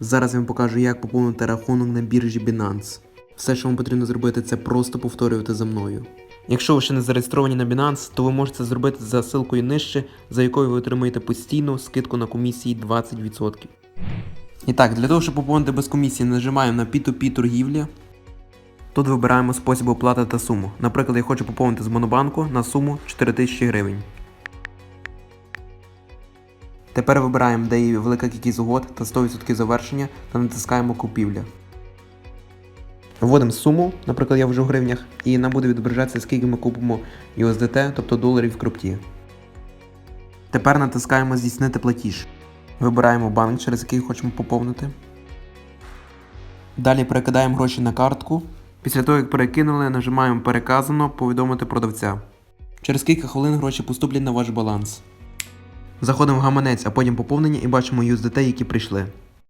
Зараз я вам покажу, як поповнити рахунок на біржі Binance. Все, що вам потрібно зробити, це просто повторювати за мною. Якщо ви ще не зареєстровані на Binance, то ви можете це зробити за ссылкою нижче, за якою ви отримаєте постійну скидку на комісії 20%. І так, для того, щоб поповнити без комісії, нажимаємо на P2P торгівля. Тут вибираємо спосіб оплати та суму. Наприклад, я хочу поповнити з Монобанку на суму 4000 гривень. Тепер вибираємо, де є велика кількість угод та 100% завершення та натискаємо купівля. Вводимо суму, наприклад, я вже в гривнях, і нам буде відображатися, скільки ми купимо USDT, тобто доларів в крипті. Тепер натискаємо Здійснити платіж. Вибираємо банк, через який хочемо поповнити. Далі перекидаємо гроші на картку. Після того, як перекинули, нажимаємо Переказано повідомити продавця. Через кілька хвилин гроші поступлять на ваш баланс. Заходимо в гаманець, а потім поповнення і бачимо USDT, які прийшли.